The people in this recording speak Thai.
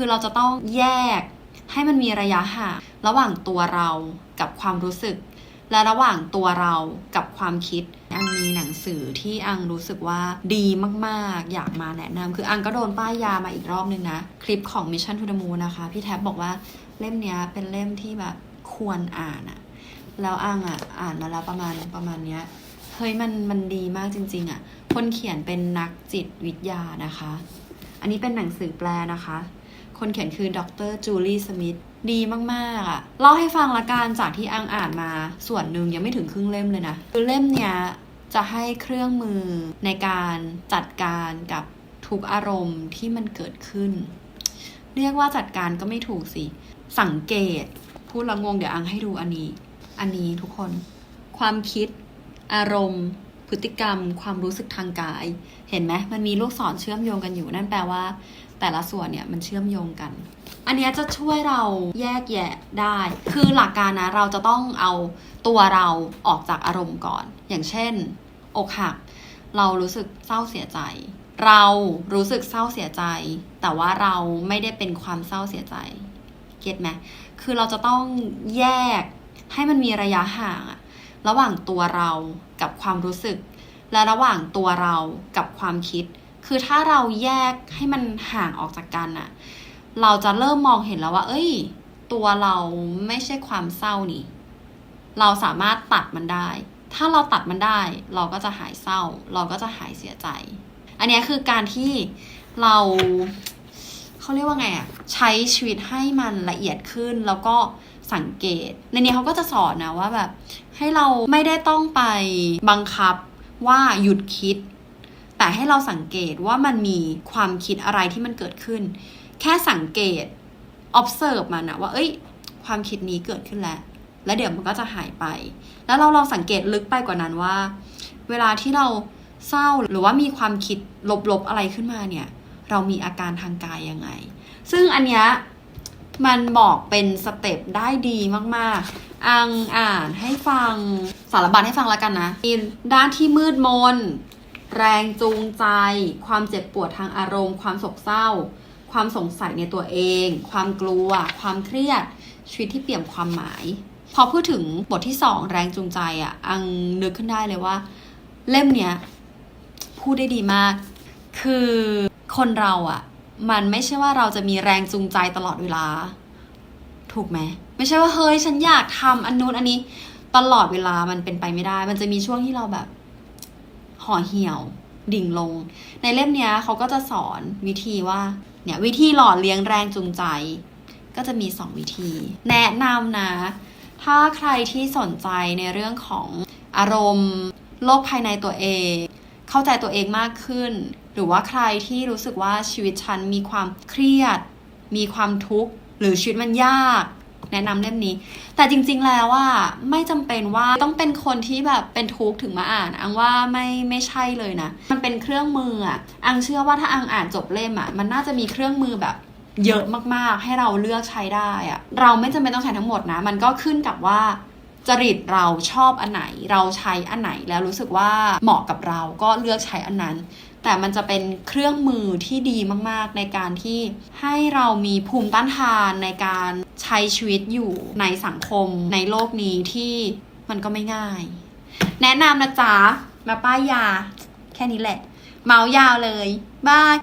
คือเราจะต้องแยกให้มันมีระยะห่างระหว่างตัวเรากับความรู้สึก และระหว่างตัวเรากับความคิด อังมีหนังสือที่อังรู้สึกว่าดีมากๆ อยากมาแนะนำคืออังก็โดนป้ายยามาอีกรอบนึงนะ คลิปของ Mission to the Moon นะคะ พี่แท็บบอกว่าเล่มเนี้ยเป็นเล่มที่แบบควรอ่านอะแล้วอังอะอ่านมาแล้วประมาณประมาณเนี้ยเฮ้ยมันมันดีมากจริง ๆอะคนเขียนเป็นนักจิตวิทยานะคะ อันนี้เป็นหนังสือแปลนะคะ คนเขียนคือดรจูลี่สมิธดีมากๆอะเล่าให้ฟังละกันจากที่อังอ่านมาส่วนหนึ่งยังไม่ถึงครึ่งเล่มเลยนะ คือเล่มเนี้ยจะให้เครื่องมือในการจัดการกับทุกอารมณ์ที่มันเกิดขึ้น เรียกว่าจัดการก็ไม่ถูกสิ สังเกต พูดละงงเดี๋ยวอังให้ดูอันนี้ อันนี้ทุกคน ความคิด อารมณ์ พฤติกรรม ความรู้สึกทางกาย เห็นไหมมันมีลูกศรเชื่อมโยงกันอยู่นั่นแปลว่า แต่ละส่วนเนี่ยมันเชื่อมโยงกัน อันเนี้ยจะช่วยเราแยกแยะได้ คือหลักการนะเราจะต้องเอาตัวเราออกจากอารมณ์ก่อน อย่างเช่น อกหัก เรารู้สึกเศร้าเสียใจ เรารู้สึกเศร้าเสียใจ แต่ว่าเราไม่ได้เป็นความเศร้าเสียใจ เก็ตไหมคือเราจะต้องแยกให้มันมีระยะห่างอะระหว่างตัวเรากับความรู้สึก และระหว่างตัวเรากับความคิด คือถ้าเราแยกให้มันห่างออกจากกันอะเราจะเริ่มมองเห็นแล้วว่า เอ้ย ตัวเราไม่ใช่ความเศร้านี่ เราสามารถตัดมันได้ ถ้าเราตัดมันได้ เราก็จะหายเศร้า เราก็จะหายเสียใจ อันนี้คือการที่เราเขาเรียกว่าไงอะใช้ชีวิตให้มันละเอียดขึ้นแล้วก็สังเกต ในนี้เขาก็จะสอนนะว่าแบบ ให้เราไม่ได้ต้องไปบังคับว่าหยุดคิด แต่ให้เราสังเกตว่ามันมีความคิดอะไรที่มันเกิดขึ้น แค่สังเกต observe มันนะว่า เอ้ย ความคิดนี้เกิดขึ้นแล้ว แล้วเดี๋ยวมันก็จะหายไป แล้วเราลองสังเกตลึกไปกว่านั้นว่า เวลาที่เราเศร้าหรือว่ามีความคิดลบๆอะไรขึ้นมาเนี่ย เรามีอาการทางกายยังไง ซึ่งอันเนี้ยมันบอกเป็นสเต็ปได้ดีมากๆ อังอ่านให้ฟังสารบัญให้ฟังแล้วกันนะมีด้านที่มืดมน แรงจูงใจ ความเจ็บปวดทางอารมณ์ ความโศกเศร้า ความสงสัยในตัวเอง ความกลัว ความเครียด ชีวิตที่เปี่ยมความหมาย พอพูดถึงบทที่สองแรงจูงใจอะ่ะอังนึกขึ้นได้เลยว่า เล่มเนี้ยพูดได้ดีมาก คือคนเราอะ่ะมันไม่ใช่ว่าเราจะมีแรงจูงใจตลอดเวลา ถูกไหม ไม่ใช่ว่าเฮ้ยฉันอยากทำอันนู้นอันนี้ ตลอดเวลามันเป็นไปไม่ได้ มันจะมีช่วงที่เราแบบ ห่อเหี่ยว ดิ่งลง ในเล่มเนี้ยเขาก็จะสอนวิธีว่าเนี่ยวิธีหล่อเลี้ยงแรงจูงใจ ก็จะมีสองวิธี แนะนำนะ ถ้าใครที่สนใจในเรื่องของอารมณ์โลกภายในตัวเอง เข้าใจตัวเองมากขึ้น หรือว่าใครที่รู้สึกว่าชีวิตฉันมีความเครียด มีความทุกข์ หรือชีวิตมันยาก แนะนำเล่มนี้ แต่จริง ๆ แล้วว่าไม่จำเป็นว่าต้องเป็นคนที่แบบเป็นทุกข์ถึงมาอ่านอังว่าไม่ไม่ใช่เลยนะ มันเป็นเครื่องมืออะอังเชื่อว่าถ้าอังอ่านจบเล่มอะมันน่าจะมีเครื่องมือแบบเยอะมากๆ ให้เราเลือกใช้ได้อะเราไม่จำเป็นต้องใช้ทั้งหมดนะ มันก็ขึ้นกับว่าจริตเราชอบอันไหน เราใช้อันไหนแล้วรู้สึกว่าเหมาะกับเราก็เลือกใช้อันนั้น แต่มันจะเป็นเครื่องมือที่ดีมาก ๆ ในการที่ให้เรามีภูมิต้านทานในการใช้ชีวิตอยู่ในสังคมในโลกนี้ที่มันก็ไม่ง่าย แนะนำนะจ๊ะ มาป้ายยา แค่นี้แหละ เมาส์ยาวเลยบาย